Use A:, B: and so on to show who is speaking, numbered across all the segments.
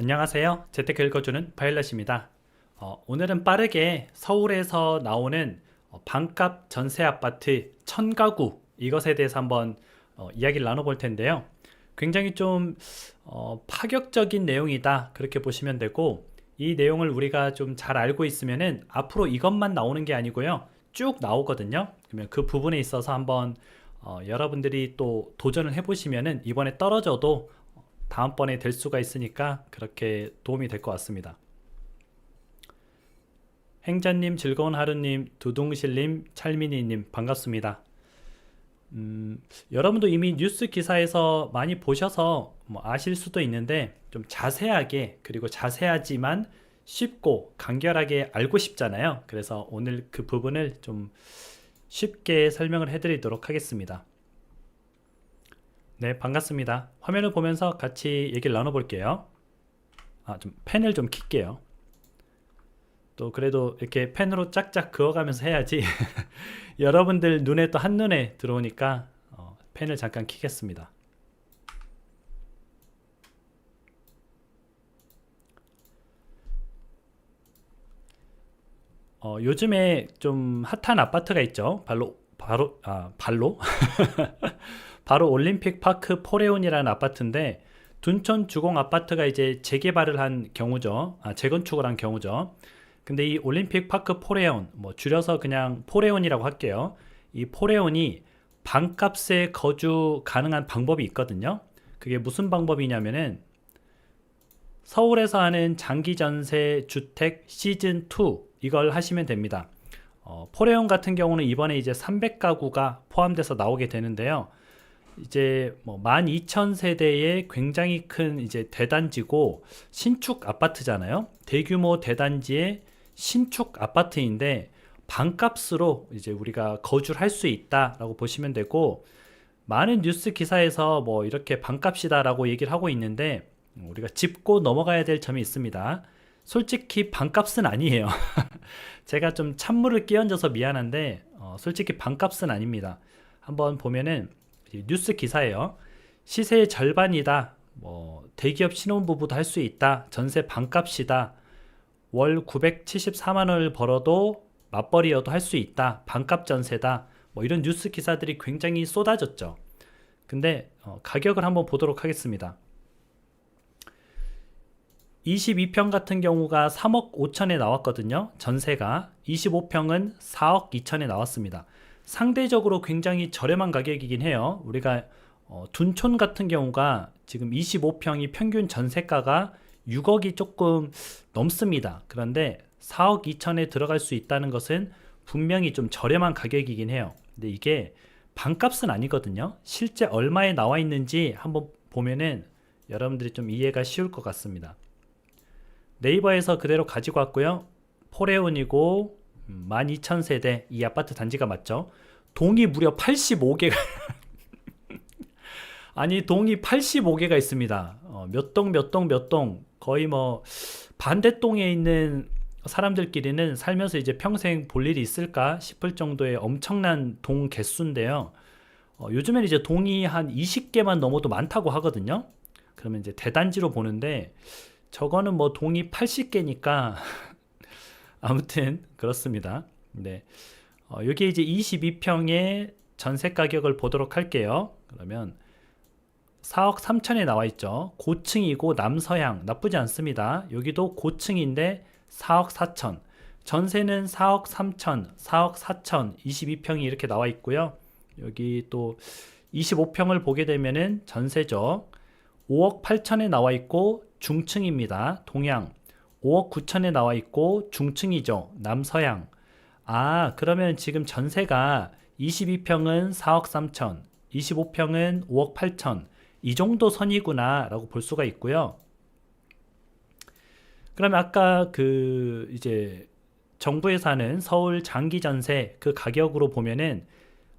A: 안녕하세요. 재테크 읽어주는 바일럿입니다. 어, 오늘은 빠르게 서울에서 나오는 어, 반값 전세 아파트 천가구 이것에 대해서 한번 어, 이야기를 나눠볼 텐데요. 굉장히 좀 어, 파격적인 내용이다 그렇게 보시면 되고 이 내용을 우리가 좀 잘 알고 있으면은 앞으로 이것만 나오는 게 아니고요 쭉 나오거든요. 그러면 그 부분에 있어서 한번 어, 여러분들이 또 도전을 해보시면은 이번에 떨어져도 다음번에 될 수가 있으니까 그렇게 도움이 될 것 같습니다. 행자님, 즐거운 하루님, 두둥실님, 찰민이님 반갑습니다. 음, 여러분도 이미 뉴스 기사에서 많이 보셔서 뭐 아실 수도 있는데 좀 자세하게 그리고 자세하지만 쉽고 간결하게 알고 싶잖아요. 그래서 오늘 그 부분을 좀 쉽게 설명을 해드리도록 하겠습니다. 네, 반갑습니다. 화면을 보면서 같이 얘기를 나눠볼게요. 아, 좀 펜을 좀 킬게요. 또 그래도 이렇게 펜으로 짝짝 그어가면서 해야지 여러분들 눈에 또 한눈에 들어오니까 어, 펜을 잠깐 키겠습니다. 어, 요즘에 좀 핫한 아파트가 있죠. 바로 바로 아 발로 바로 올림픽 파크 포레온이라는 아파트인데 둔촌 주공 아파트가 이제 재개발을 한 경우죠. 아, 재건축을 한 경우죠. 근데 이 올림픽 파크 포레온, 뭐 줄여서 그냥 포레온이라고 할게요. 이 포레온이 반값에 거주 가능한 방법이 있거든요. 그게 무슨 방법이냐면은 서울에서 하는 장기 전세 주택 시즌 2 이걸 하시면 됩니다. 어, 포레온 같은 경우는 이번에 이제 300가구가 포함돼서 나오게 되는데요. 이제 뭐 12,000세대의 굉장히 큰 이제 대단지고 신축 아파트잖아요. 대규모 대단지의 신축 아파트인데 반값으로 이제 우리가 거주를 할 수 있다라고 보시면 되고 많은 뉴스 기사에서 뭐 이렇게 반값이다라고 얘기를 하고 있는데 우리가 짚고 넘어가야 될 점이 있습니다. 솔직히 반값은 아니에요. 제가 좀 찬물을 끼얹어서 미안한데 어, 솔직히 반값은 아닙니다. 한번 보면은 뉴스 기사예요. 시세의 절반이다. 뭐 대기업 신혼부부도 할 수 있다. 전세 반값이다. 월 974만 원을 벌어도 맞벌이여도 할 수 있다. 반값 전세다. 뭐 이런 뉴스 기사들이 굉장히 쏟아졌죠. 근데 어, 가격을 한번 보도록 하겠습니다. 22평 같은 경우가 3억 5천에 나왔거든요. 전세가 25평은 4억 2천에 나왔습니다. 상대적으로 굉장히 저렴한 가격이긴 해요. 우리가 어, 둔촌 같은 경우가 지금 25평이 평균 전세가가 6억이 조금 넘습니다. 그런데 4억 2천에 들어갈 수 있다는 것은 분명히 좀 저렴한 가격이긴 해요. 근데 이게 반값은 아니거든요. 실제 얼마에 나와 있는지 한번 보면은 여러분들이 좀 이해가 쉬울 것 같습니다. 네이버에서 그대로 가지고 왔고요. 포레온이고 12,000세대 이 아파트 단지가 맞죠? 동이 무려 85개가 아니 동이 85개가 있습니다. 어, 몇동 몇 동 몇 동 거의 뭐 반대 동에 있는 사람들끼리는 살면서 이제 평생 볼 일이 있을까 싶을 정도의 엄청난 동 개수인데요. 어, 요즘엔 이제 동이 한 20개만 넘어도 많다고 하거든요. 그러면 이제 대단지로 보는데 저거는 뭐 동이 80개니까 아무튼 그렇습니다. 네. 어, 여기 이제 22평의 전세 가격을 보도록 할게요. 그러면 4억 3천에 나와 있죠. 고층이고 남서향 나쁘지 않습니다. 여기도 고층인데 4억 4천. 전세는 4억 3천, 4억 4천, 22평이 이렇게 나와 있고요. 여기 또 25평을 보게 되면은 전세죠. 5억 8천에 나와 있고 중층입니다. 동양. 5억 9천에 나와 있고 중층이죠. 남서양. 아, 그러면 지금 전세가 22평은 4억 3천, 25평은 5억 8천. 이 정도 선이구나라고 볼 수가 있고요. 그러면 아까 그 이제 정부에서 하는 서울 장기 전세 그 가격으로 보면은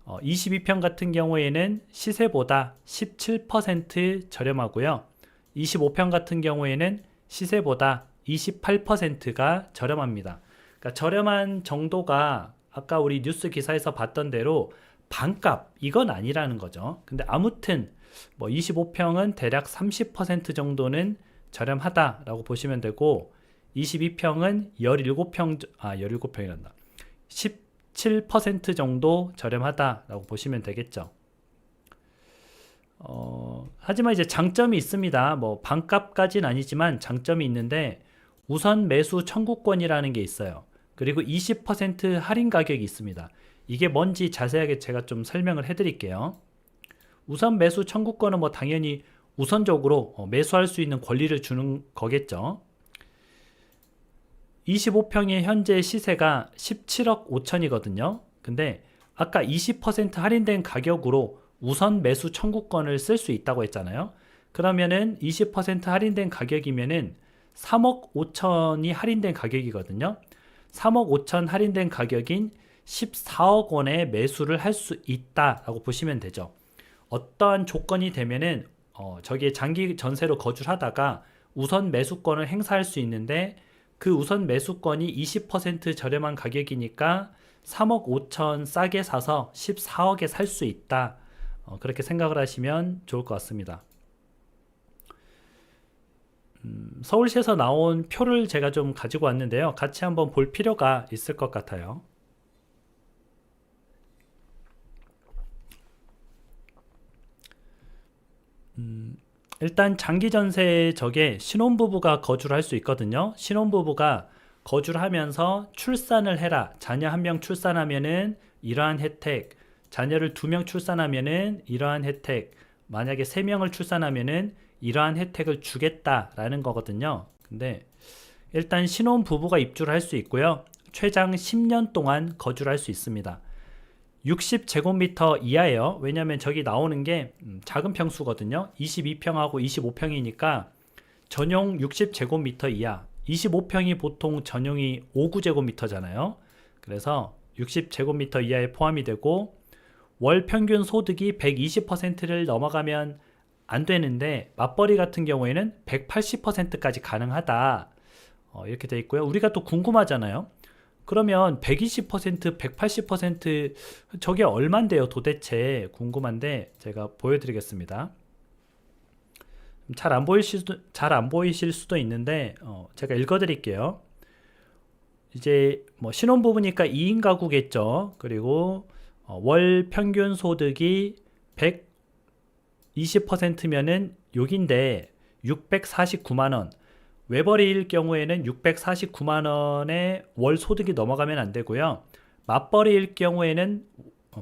A: 어, 22평 같은 경우에는 시세보다 17% 저렴하고요. 25평 같은 경우에는 시세보다 28%가 저렴합니다. 그러니까 저렴한 정도가 아까 우리 뉴스 기사에서 봤던 대로 반값 이건 아니라는 거죠. 근데 아무튼 뭐 25평은 대략 30% 정도는 저렴하다라고 보시면 되고 22평은 17평 아 17평이란다. 17% 정도 저렴하다라고 보시면 되겠죠. 어, 하지만 이제 장점이 있습니다. 뭐 반값까지는 아니지만 장점이 있는데 우선 매수 청구권이라는 게 있어요. 그리고 20% 할인 가격이 있습니다. 이게 뭔지 자세하게 제가 좀 설명을 해드릴게요. 우선 매수 청구권은 뭐 당연히 우선적으로 어, 매수할 수 있는 권리를 주는 거겠죠. 25평의 현재 시세가 17억 5천이거든요. 근데 아까 20% 할인된 가격으로 우선 매수 청구권을 쓸 수 있다고 했잖아요. 그러면은 20% 할인된 가격이면은 3억 5천이 할인된 가격이거든요. 3억 5천 할인된 가격인 14억 원에 매수를 할 수 있다라고 보시면 되죠. 어떠한 조건이 되면은 어, 저기에 장기 전세로 거주를 하다가 우선 매수권을 행사할 수 있는데 그 우선 매수권이 20% 저렴한 가격이니까 3억 5천 싸게 사서 14억에 살 수 있다. 어, 그렇게 생각을 하시면 좋을 것 같습니다. 음, 서울시에서 나온 표를 제가 좀 가지고 왔는데요. 같이 한번 볼 필요가 있을 것 같아요. 음, 일단 장기 전세 적에 신혼부부가 거주를 할 수 있거든요. 신혼부부가 거주를 하면서 출산을 해라. 자녀 한 명 출산하면은 이러한 혜택, 자녀를 두 명 출산하면은 이러한 혜택, 만약에 세 명을 출산하면은 이러한 혜택을 주겠다라는 거거든요. 근데 일단 신혼 부부가 입주를 할 수 있고요. 최장 10년 동안 거주를 할 수 있습니다. 60제곱미터 이하예요. 왜냐하면 저기 나오는 게 음, 작은 평수거든요. 22평하고 25평이니까 전용 60제곱미터 이하. 25평이 보통 전용이 59제곱미터잖아요. 그래서 60제곱미터 이하에 포함이 되고 월 평균 소득이 120%를 넘어가면 안 되는데 맞벌이 같은 경우에는 180%까지 가능하다. 어, 이렇게 돼 있고요. 우리가 또 궁금하잖아요. 그러면 120%, 180% 저게 얼만데요? 도대체 궁금한데 제가 보여드리겠습니다. 잘 안 보이실 수도 잘 안 보이실 수도 있는데 어, 제가 읽어드릴게요. 이제 뭐 신혼부부니까 2인 가구겠죠. 그리고 어, 월 평균 소득이 120%면은 6인데 649만 원. 외벌이일 경우에는 649만 원의 월 소득이 넘어가면 안 되고요. 맞벌이일 경우에는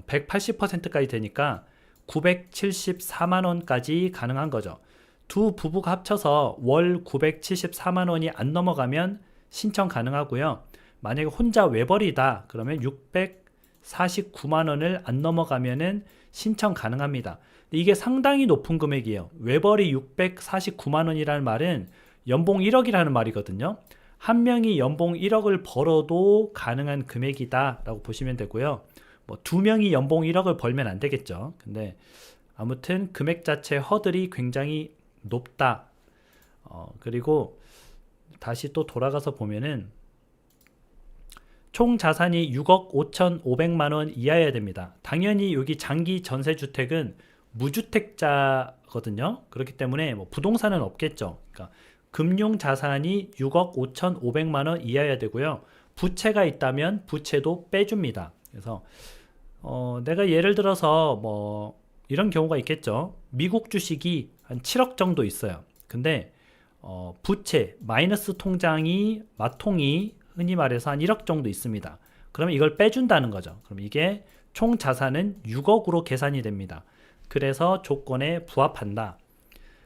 A: 180%까지 되니까 974만 원까지 가능한 거죠. 두 부부가 합쳐서 월 974만 원이 안 넘어가면 신청 가능하고요. 만약에 혼자 외벌이다 그러면 649만 원을 안 넘어가면은 신청 가능합니다. 이게 상당히 높은 금액이에요. 외벌이 649만 원이라는 말은 연봉 1억이라는 말이거든요. 한 명이 연봉 1억을 벌어도 가능한 금액이다라고 보시면 되고요. 뭐 두 명이 연봉 1억을 벌면 안 되겠죠. 근데 아무튼 금액 자체 허들이 굉장히 높다. 어, 그리고 다시 또 돌아가서 보면은 총 자산이 6억 5천5백만 원 이하여야 됩니다. 당연히 여기 장기 전세 주택은 무주택자거든요. 그렇기 때문에 뭐 부동산은 없겠죠. 그러니까 금융 자산이 6억 5천5백만 원 이하여야 되고요. 부채가 있다면 부채도 빼줍니다. 그래서 어, 내가 예를 들어서 뭐 이런 경우가 있겠죠. 미국 주식이 한 7억 정도 있어요. 근데 어, 부채 마이너스 통장이 마통이 흔히 말해서 한 1억 정도 있습니다. 그러면 이걸 빼준다는 거죠. 그럼 이게 총 자산은 6억으로 계산이 됩니다. 그래서 조건에 부합한다.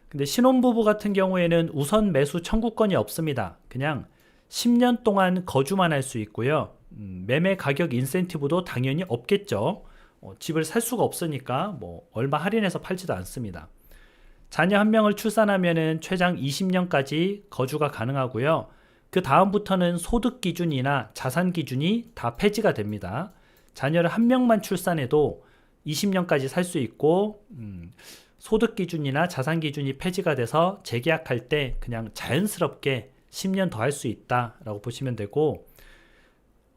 A: 근데 신혼부부 같은 경우에는 우선 매수 청구권이 없습니다. 그냥 10년 동안 거주만 할 수 있고요. 음, 매매 가격 인센티브도 당연히 없겠죠. 어, 집을 살 수가 없으니까 뭐 얼마 할인해서 팔지도 않습니다. 자녀 한 명을 출산하면은 최장 20년까지 거주가 가능하고요. 그 다음부터는 소득 기준이나 자산 기준이 다 폐지가 됩니다. 자녀를 한 명만 출산해도 20년까지 살 수 있고 음, 소득 기준이나 자산 기준이 폐지가 돼서 재계약할 때 그냥 자연스럽게 10년 더 할 수 있다라고 보시면 되고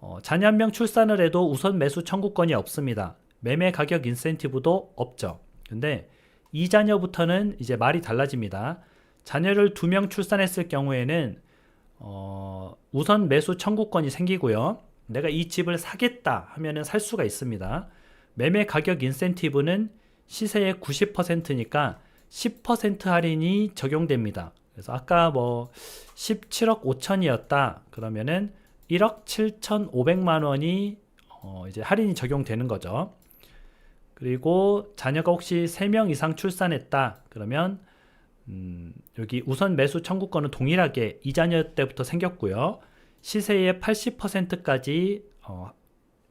A: 어, 자녀 한 명 출산을 해도 우선 매수 청구권이 없습니다. 매매 가격 인센티브도 없죠. 근데 이 자녀부터는 이제 말이 달라집니다. 자녀를 두 명 출산했을 경우에는 어, 우선 매수 청구권이 생기고요. 내가 이 집을 사겠다 하면은 살 수가 있습니다. 매매 가격 인센티브는 시세의 90%니까 10% 할인이 적용됩니다. 그래서 아까 뭐 17억 5천이었다 그러면은 1억 7천5백만 원이 어 이제 할인이 적용되는 거죠. 그리고 자녀가 혹시 3명 이상 출산했다 그러면 음 여기 우선 매수 청구권은 동일하게 이 자녀 때부터 생겼고요. 시세의 80%까지 어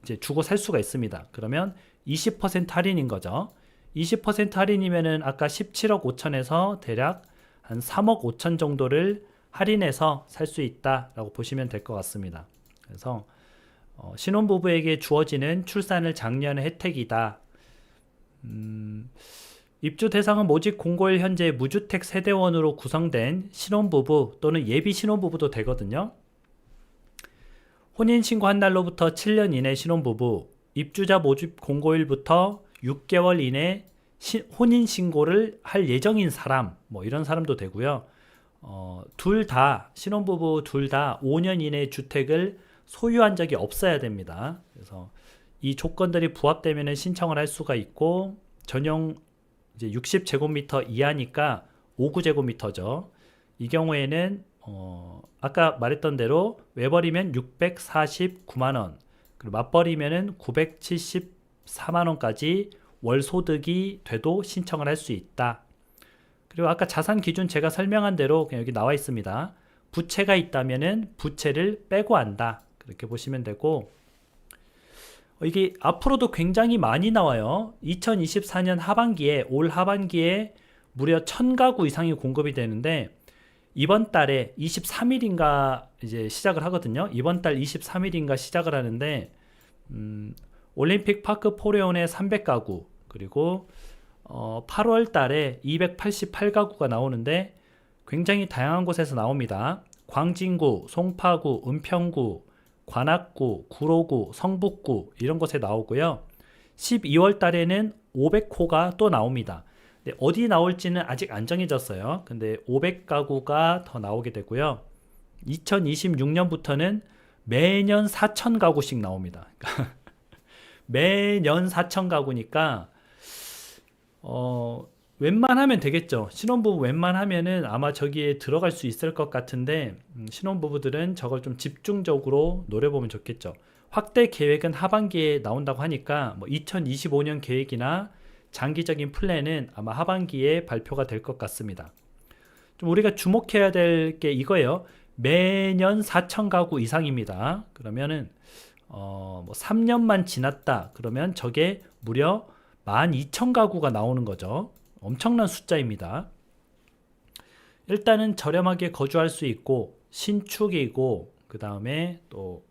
A: 이제 주고 살 수가 있습니다. 그러면 20% 할인인 거죠. 20% 할인이면은 아까 17억 5천에서 대략 한 3억 5천 정도를 할인해서 살 수 있다라고 보시면 될 것 같습니다. 그래서 어, 신혼부부에게 주어지는 출산을 장려하는 혜택이다. 음, 입주 대상은 모집 공고일 현재 무주택 세대원으로 구성된 신혼부부 또는 예비 신혼부부도 되거든요. 혼인신고 한 날로부터 7년 이내 신혼부부, 입주자 모집 공고일부터 6개월 이내 시, 혼인신고를 할 예정인 사람, 뭐 이런 사람도 되고요. 어, 둘 다, 신혼부부 둘 다 5년 이내 주택을 소유한 적이 없어야 됩니다. 그래서 이 조건들이 부합되면 신청을 할 수가 있고, 전용 이제 60제곱미터 이하니까 59제곱미터죠. 이 경우에는 어, 아까 말했던 대로 외벌이면 649만 원, 그리고 맞벌이면은 974만 원까지 월 소득이 돼도 신청을 할 수 있다. 그리고 아까 자산 기준 제가 설명한 대로 그냥 여기 나와 있습니다. 부채가 있다면은 부채를 빼고 한다. 그렇게 보시면 되고 어, 이게 앞으로도 굉장히 많이 나와요. 2024년 하반기에 올 하반기에 무려 1000가구 이상이 공급이 되는데 이번 달에 23일인가 이제 시작을 하거든요. 이번 달 23일인가 시작을 하는데 음, 올림픽 파크 포레온에 300가구 그리고 어, 8월 달에 288가구가 나오는데 굉장히 다양한 곳에서 나옵니다. 광진구, 송파구, 은평구, 관악구, 구로구, 성북구 이런 곳에 나오고요. 12월 달에는 500호가 또 나옵니다. 어디 나올지는 아직 안 정해졌어요. 근데 500가구가 더 나오게 되고요. 2026년부터는 매년 4천 가구씩 나옵니다. 매년 4천 가구니까 어 웬만하면 되겠죠. 신혼부부 웬만하면은 아마 저기에 들어갈 수 있을 것 같은데 음, 신혼부부들은 저걸 좀 집중적으로 노려보면 좋겠죠. 확대 계획은 하반기에 나온다고 하니까 뭐 2025년 계획이나 장기적인 플랜은 아마 하반기에 발표가 될 것 같습니다. 좀 우리가 주목해야 될 게 이거예요. 매년 4천 가구 이상입니다. 그러면은 어, 뭐 3년만 지났다. 그러면 저게 무려 12,000 가구가 나오는 거죠. 엄청난 숫자입니다. 일단은 저렴하게 거주할 수 있고 신축이고 그 다음에 또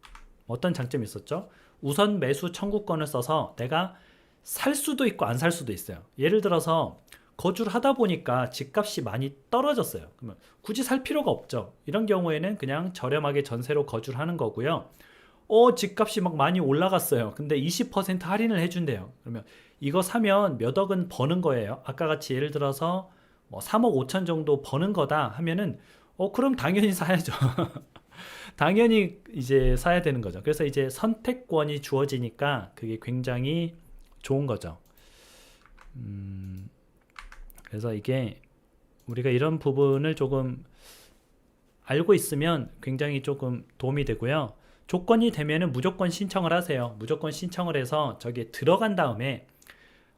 A: 어떤 장점이 있었죠? 우선 매수 청구권을 써서 내가 살 수도 있고 안 살 수도 있어요. 예를 들어서 거주를 하다 보니까 집값이 많이 떨어졌어요. 그러면 굳이 살 필요가 없죠. 이런 경우에는 그냥 저렴하게 전세로 거주를 하는 거고요. 어, 집값이 막 많이 올라갔어요. 근데 20% 할인을 해준대요. 그러면 이거 사면 몇 억은 버는 거예요. 아까 같이 예를 들어서 뭐 3억 5천 정도 버는 거다 하면은 어, 그럼 당연히 사야죠. 당연히 이제 사야 되는 거죠. 그래서 이제 선택권이 주어지니까 그게 굉장히 좋은 거죠. 음, 그래서 이게 우리가 이런 부분을 조금 알고 있으면 굉장히 조금 도움이 되고요. 조건이 되면은 무조건 신청을 하세요. 무조건 신청을 해서 저기에 들어간 다음에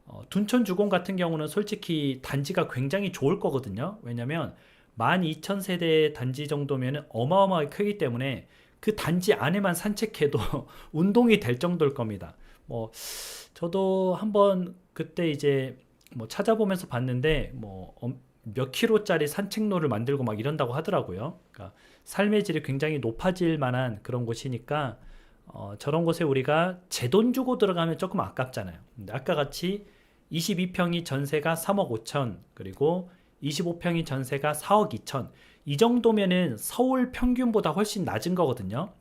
A: 어, 둔촌 주공 같은 경우는 솔직히 단지가 굉장히 좋을 거거든요. 왜냐면 12,000세대 단지 정도면 어마어마하게 크기 때문에 그 단지 안에만 산책해도 운동이 될 정도일 겁니다. 뭐 저도 한번 그때 이제 뭐 찾아보면서 봤는데 뭐 몇 킬로짜리 산책로를 만들고 막 이런다고 하더라고요. 그러니까 삶의 질이 굉장히 높아질 만한 그런 곳이니까 어, 저런 곳에 우리가 제 돈 주고 들어가면 조금 아깝잖아요. 근데 아까 같이 22평이 전세가 3억 5천 그리고 25평이 전세가 4억 2천 이 정도면은 서울 평균보다 훨씬 낮은 거거든요.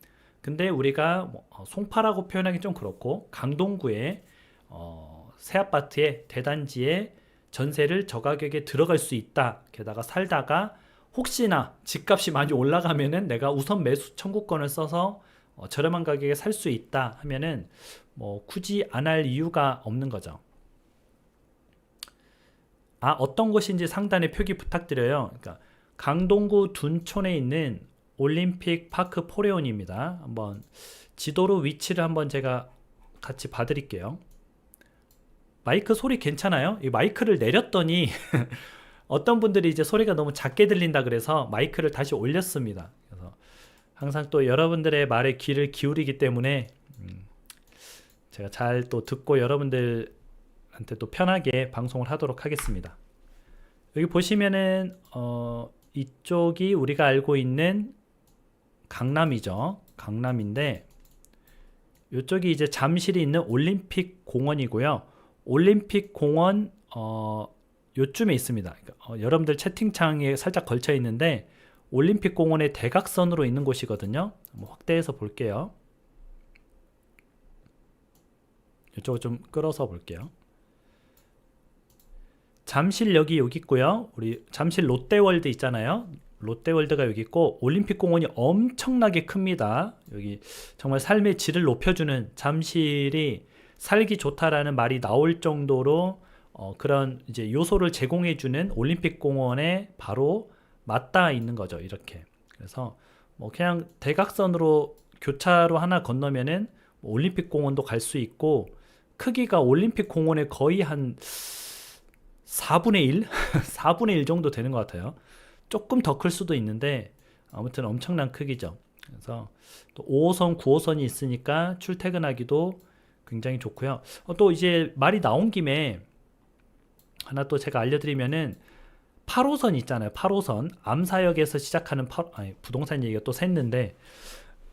A: 근데 우리가 뭐 어, 송파라고 표현하기 좀 그렇고 강동구에 어, 새 아파트에 대단지에 전세를 저 가격에 들어갈 수 있다. 게다가 살다가 혹시나 집값이 많이 올라가면은 내가 우선 매수 청구권을 써서 어, 저렴한 가격에 살 수 있다 하면은 뭐 굳이 안 할 이유가 없는 거죠. 아 어떤 곳인지 상단에 표기 부탁드려요. 그러니까 강동구 둔촌에 있는 올림픽 파크 포레온입니다. 한번 지도로 위치를 한번 제가 같이 봐드릴게요. 마이크 소리 괜찮아요? 이 마이크를 내렸더니 어떤 분들이 이제 소리가 너무 작게 들린다 그래서 마이크를 다시 올렸습니다. 그래서 항상 또 여러분들의 말에 귀를 기울이기 때문에 음, 제가 잘 또 듣고 여러분들 한테 또 편하게 방송을 하도록 하겠습니다. 여기 보시면은 어, 이쪽이 우리가 알고 있는 강남이죠. 강남인데 이쪽이 이제 잠실이 있는 올림픽 공원이고요. 올림픽 공원 어, 요쯤에 있습니다. 그러니까, 어, 여러분들 채팅창에 살짝 걸쳐 있는데 올림픽 공원의 대각선으로 있는 곳이거든요. 한번 확대해서 볼게요. 이쪽을 좀 끌어서 볼게요. 잠실역이 여기 있고요. 우리 잠실 롯데월드 있잖아요. 롯데월드가 여기 있고 올림픽 공원이 엄청나게 큽니다. 여기 정말 삶의 질을 높여주는 잠실이 살기 좋다라는 말이 나올 정도로 어, 그런 이제 요소를 제공해주는 올림픽 공원에 바로 맞닿아 있는 거죠. 이렇게. 그래서 뭐 그냥 대각선으로 교차로 하나 건너면은 뭐 올림픽 공원도 갈 수 있고 크기가 올림픽 공원의 거의 한 4분의 1? 4분의 1 정도 되는 것 같아요. 조금 더 클 수도 있는데 아무튼 엄청난 크기죠. 그래서 또 5호선, 9호선이 있으니까 출퇴근하기도 굉장히 좋고요. 어, 또 이제 말이 나온 김에 하나 또 제가 알려드리면은 8호선 있잖아요. 8호선 암사역에서 시작하는 8, 아니, 부동산 얘기가 또 샜는데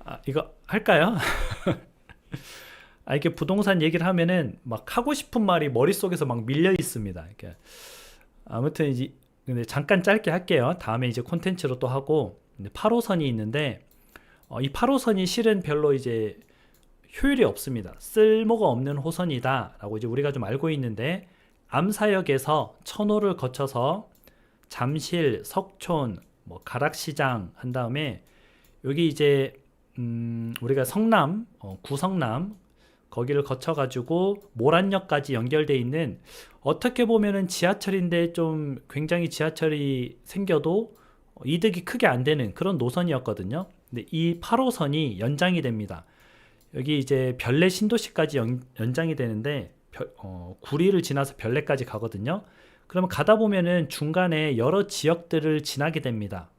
A: 아, 이거 할까요? 아, 이렇게 부동산 얘기를 하면은 막 하고 싶은 말이 머릿속에서 막 밀려 있습니다. 이렇게 아무튼 이제 근데 잠깐 짧게 할게요. 다음에 이제 콘텐츠로 또 하고 8호선이 있는데 어, 이 8호선이 실은 별로 이제 효율이 없습니다. 쓸모가 없는 호선이다라고 이제 우리가 좀 알고 있는데 암사역에서 천호를 거쳐서 잠실, 석촌, 뭐 가락시장 한 다음에 여기 이제 음, 우리가 성남, 어, 구성남 거기를 거쳐가지고 모란역까지 연결돼 있는 어떻게 보면은 지하철인데 좀 굉장히 지하철이 생겨도 이득이 크게 안 되는 그런 노선이었거든요. 근데 이 8호선이 연장이 됩니다. 여기 이제 별내 신도시까지 연, 연장이 되는데 별, 어, 구리를 지나서 별내까지 가거든요. 그러면 가다 보면은 중간에 여러 지역들을 지나게 됩니다.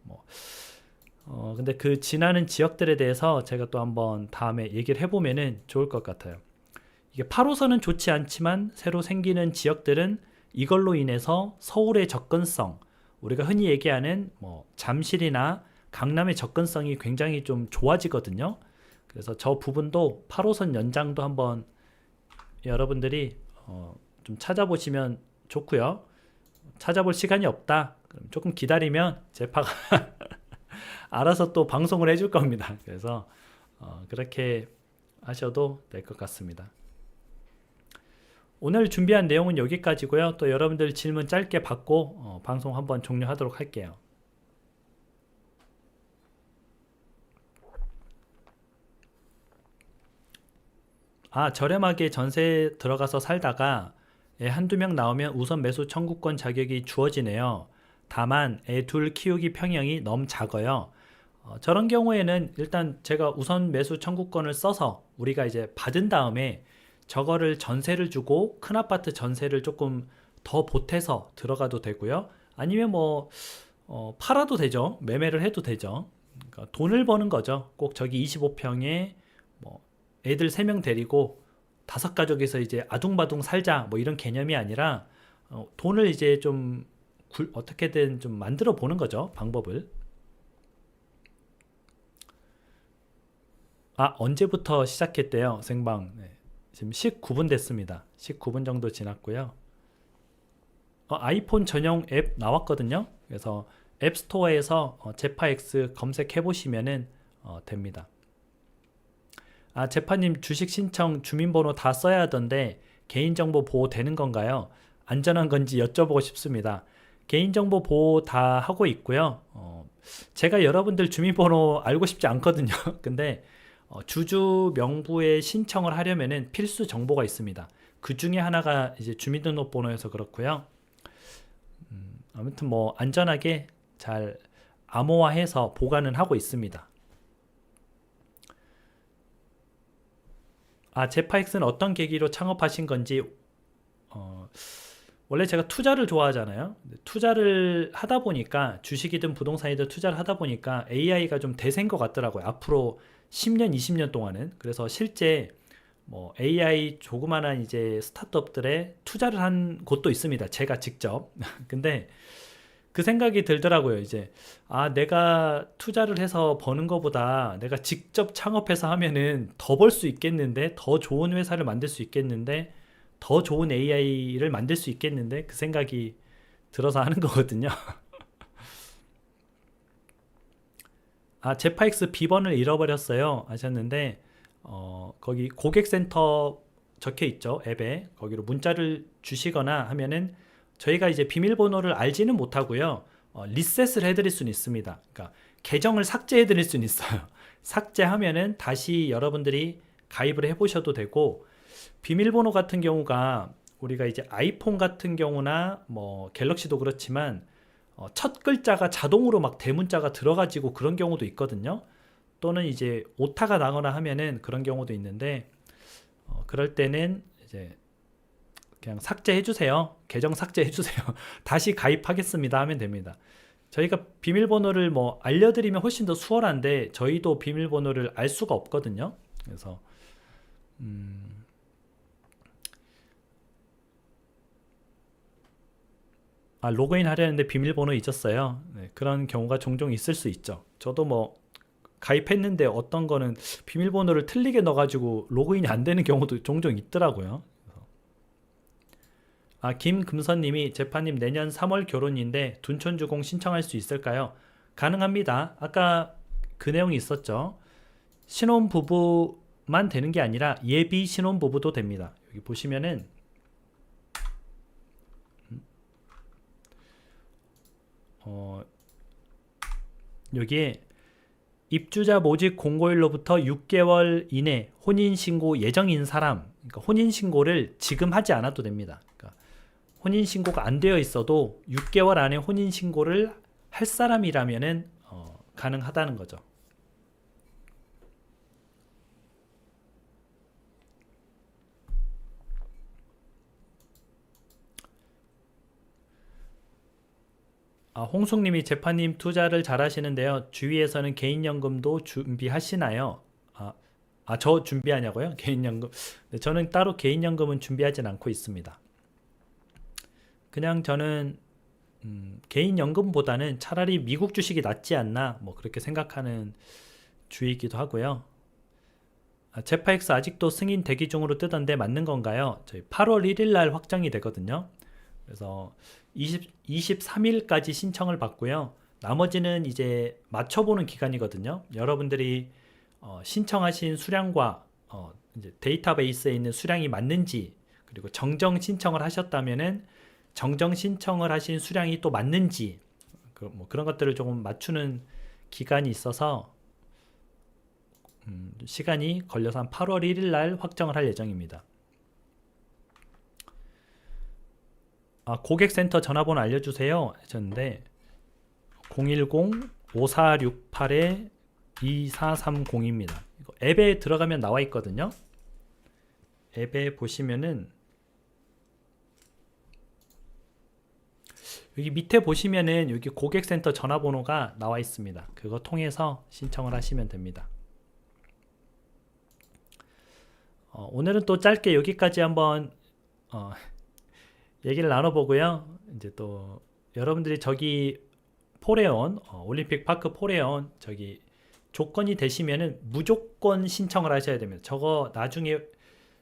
A: 뭐, 어, 근데 그 지나는 지역들에 대해서 제가 또 한번 다음에 얘기를 해보면은 좋을 것 같아요. 이게 8호선은 좋지 않지만 새로 생기는 지역들은 이걸로 인해서 서울의 접근성, 우리가 흔히 얘기하는 뭐 잠실이나 강남의 접근성이 굉장히 좀 좋아지거든요. 그래서 저 부분도 8호선 연장도 한번 여러분들이 어, 좀 찾아보시면 좋고요. 찾아볼 시간이 없다. 그럼 조금 기다리면 제파가 알아서 또 방송을 해줄 겁니다. 그래서 어, 그렇게 하셔도 될 것 같습니다. 오늘 준비한 내용은 여기까지고요. 또 여러분들 질문 짧게 받고 어, 방송 한번 종료하도록 할게요. 아, 저렴하게 전세 들어가서 살다가 애 한두 명 나오면 우선 매수 청구권 자격이 주어지네요. 다만 애 둘 키우기 평형이 너무 작아요. 어, 저런 경우에는 일단 제가 우선 매수 청구권을 써서 우리가 이제 받은 다음에 저거를 전세를 주고 큰 아파트 전세를 조금 더 보태서 들어가도 되고요. 아니면 뭐 어, 팔아도 되죠. 매매를 해도 되죠. 그러니까 돈을 버는 거죠. 꼭 저기 25평에 뭐 애들 3명 데리고 다섯 가족에서 이제 아둥바둥 살자 뭐 이런 개념이 아니라 어, 돈을 이제 좀 굴, 어떻게든 좀 만들어 보는 거죠. 방법을. 아, 언제부터 시작했대요, 생방. 네. 지금 19분 됐습니다. 19분 정도 지났고요. 어, 아이폰 전용 앱 나왔거든요. 그래서 앱스토어에서 어, 제파X 검색해 보시면은 어, 됩니다. 아, 재파님 주식 신청 주민번호 다 써야 하던데 개인정보 보호 되는 건가요? 안전한 건지 여쭤보고 싶습니다. 개인정보 보호 다 하고 있고요. 어, 제가 여러분들 주민번호 알고 싶지 않거든요. 근데 어, 주주 명부에 신청을 하려면은 필수 정보가 있습니다. 그 중에 하나가 이제 주민등록번호여서 그렇고요. 음, 아무튼 뭐 안전하게 잘 암호화해서 보관은 하고 있습니다. 아, 제파익스는 어떤 계기로 창업하신 건지 어, 원래 제가 투자를 좋아하잖아요. 투자를 하다 보니까 주식이든 부동산이든 투자를 하다 보니까 AI가 좀 대세인 것 같더라고요. 앞으로 10년, 20년 동안은. 그래서 실제 뭐 AI 조그만한 이제 스타트업들에 투자를 한 곳도 있습니다. 제가 직접. 근데 그 생각이 들더라고요. 이제 아 내가 투자를 해서 버는 것보다 내가 직접 창업해서 하면은 더 벌 수 있겠는데 더 좋은 회사를 만들 수 있겠는데 더 좋은 AI를 만들 수 있겠는데 그 생각이 들어서 하는 거거든요. 아 제파익스 비번을 잃어버렸어요 하셨는데 어, 거기 고객센터 적혀 있죠 앱에. 거기로 문자를 주시거나 하면은 저희가 이제 비밀번호를 알지는 못하고요 어, 리셋을 해드릴 수는 있습니다. 그러니까 계정을 삭제해드릴 수는 있어요. 삭제하면은 다시 여러분들이 가입을 해보셔도 되고 비밀번호 같은 경우가 우리가 이제 아이폰 같은 경우나 뭐 갤럭시도 그렇지만 어, 첫 글자가 자동으로 막 대문자가 들어가지고 그런 경우도 있거든요. 또는 이제 오타가 나거나 하면은 그런 경우도 있는데 어, 그럴 때는 이제 그냥 삭제해 주세요. 계정 삭제해 주세요. 다시 가입하겠습니다 하면 됩니다. 저희가 비밀번호를 뭐 알려드리면 훨씬 더 수월한데 저희도 비밀번호를 알 수가 없거든요. 그래서 음, 아 로그인 하려는데 비밀번호 잊었어요. 네, 그런 경우가 종종 있을 수 있죠. 저도 뭐 가입했는데 어떤 거는 비밀번호를 틀리게 넣어가지고 로그인이 안 되는 경우도 종종 있더라고요. 아, 김금선님이 재판님 내년 3월 결혼인데 둔촌주공 신청할 수 있을까요? 가능합니다. 아까 그 내용이 있었죠. 신혼부부만 되는 게 아니라 예비 신혼부부도 됩니다. 여기 보시면은 어, 여기에 입주자 모집 공고일로부터 6개월 이내 혼인신고 예정인 사람, 그러니까 혼인신고를 지금 하지 않아도 됩니다. 그러니까 혼인신고가 안 되어 있어도 6개월 안에 혼인신고를 할 사람이라면은 어, 가능하다는 거죠. 아, 홍숙님이 재판님 투자를 잘하시는데요. 주위에서는 개인연금도 준비하시나요? 아, 아, 저 준비하냐고요? 개인연금. 네, 저는 따로 개인연금은 준비하진 않고 있습니다. 그냥 저는 음, 개인연금보다는 차라리 미국 주식이 낫지 않나 뭐 그렇게 생각하는 주의이기도 하고요. 아, 제파엑스 아직도 승인 대기 중으로 뜨던데 맞는 건가요? 저희 8월 1일 날 확정이 되거든요. 그래서 20, 23일까지 신청을 받고요. 나머지는 이제 맞춰보는 기간이거든요. 여러분들이 어, 신청하신 수량과 어, 데이터베이스에 있는 수량이 맞는지 그리고 정정 신청을 하셨다면은 정정 신청을 하신 수량이 또 맞는지 그, 뭐 그런 것들을 조금 맞추는 기간이 있어서 음, 시간이 걸려서 한 8월 1일 날 확정을 할 예정입니다. 아, 고객센터 전화번호 알려주세요 하셨는데 010-5468-2430입니다. 앱에 들어가면 나와 있거든요. 앱에 보시면은 여기 밑에 보시면은 여기 고객센터 전화번호가 나와 있습니다. 그거 통해서 신청을 하시면 됩니다. 어, 오늘은 또 짧게 여기까지 한번 어, 얘기를 나눠보고요. 이제 또 여러분들이 저기 포레온 어, 올림픽 파크 포레온 저기 조건이 되시면은 무조건 신청을 하셔야 됩니다. 저거 나중에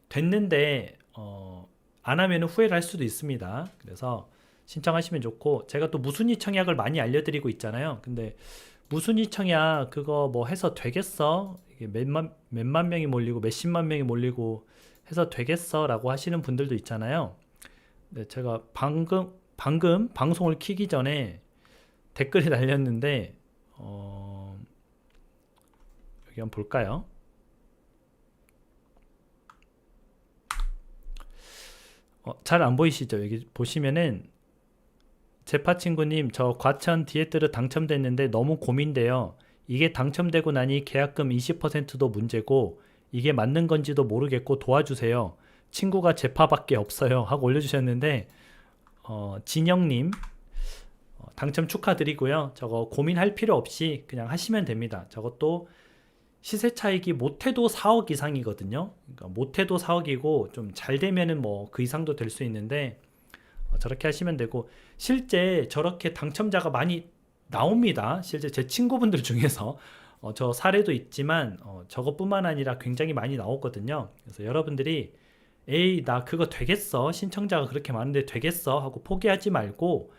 A: 됐는데 어, 안 하면 후회를 할 수도 있습니다. 그래서 신청하시면 좋고 제가 또 무순위 청약을 많이 알려드리고 있잖아요. 근데 무순위 청약 그거 뭐 해서 되겠어? 몇만 몇만 명이 몰리고 몇십만 명이 몰리고 해서 되겠어라고 하시는 분들도 있잖아요. 네, 제가 방금 방금 방송을 키기 전에 댓글이 달렸는데 어, 여기 한번 볼까요? 어, 잘 안 보이시죠? 여기 보시면은 제파 친구님 저 과천 디에트르 당첨됐는데 너무 고민돼요. 이게 당첨되고 나니 계약금 20%도 문제고 이게 맞는 건지도 모르겠고 도와주세요. 친구가 제파밖에 없어요. 하고 올려주셨는데 어, 진영님 어, 당첨 축하드리고요. 저거 고민할 필요 없이 그냥 하시면 됩니다. 저것도 시세 차익이 못해도 4억 이상이거든요. 그러니까 못해도 4억이고 좀 잘 되면은 뭐 그 이상도 될 수 있는데 어, 저렇게 하시면 되고 실제 저렇게 당첨자가 많이 나옵니다. 실제 제 친구분들 중에서 어, 저 사례도 있지만 어, 저것뿐만 아니라 굉장히 많이 나오거든요. 그래서 여러분들이 에이 나 그거 되겠어 신청자가 그렇게 많은데 되겠어 하고 포기하지 말고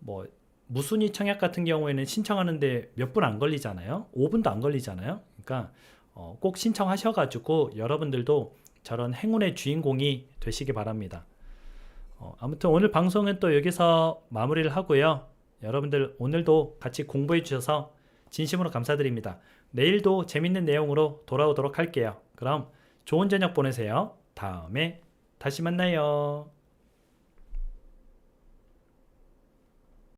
A: 뭐 무순위 청약 같은 경우에는 신청하는데 몇 분 안 걸리잖아요. 5분도 안 걸리잖아요. 그러니까 어, 꼭 신청하셔가지고 여러분들도 저런 행운의 주인공이 되시기 바랍니다. 어, 아무튼 오늘 방송은 또 여기서 마무리를 하고요. 여러분들 오늘도 같이 공부해 주셔서 진심으로 감사드립니다. 내일도 재밌는 내용으로 돌아오도록 할게요. 그럼 좋은 저녁 보내세요. 다음에 다시 만나요.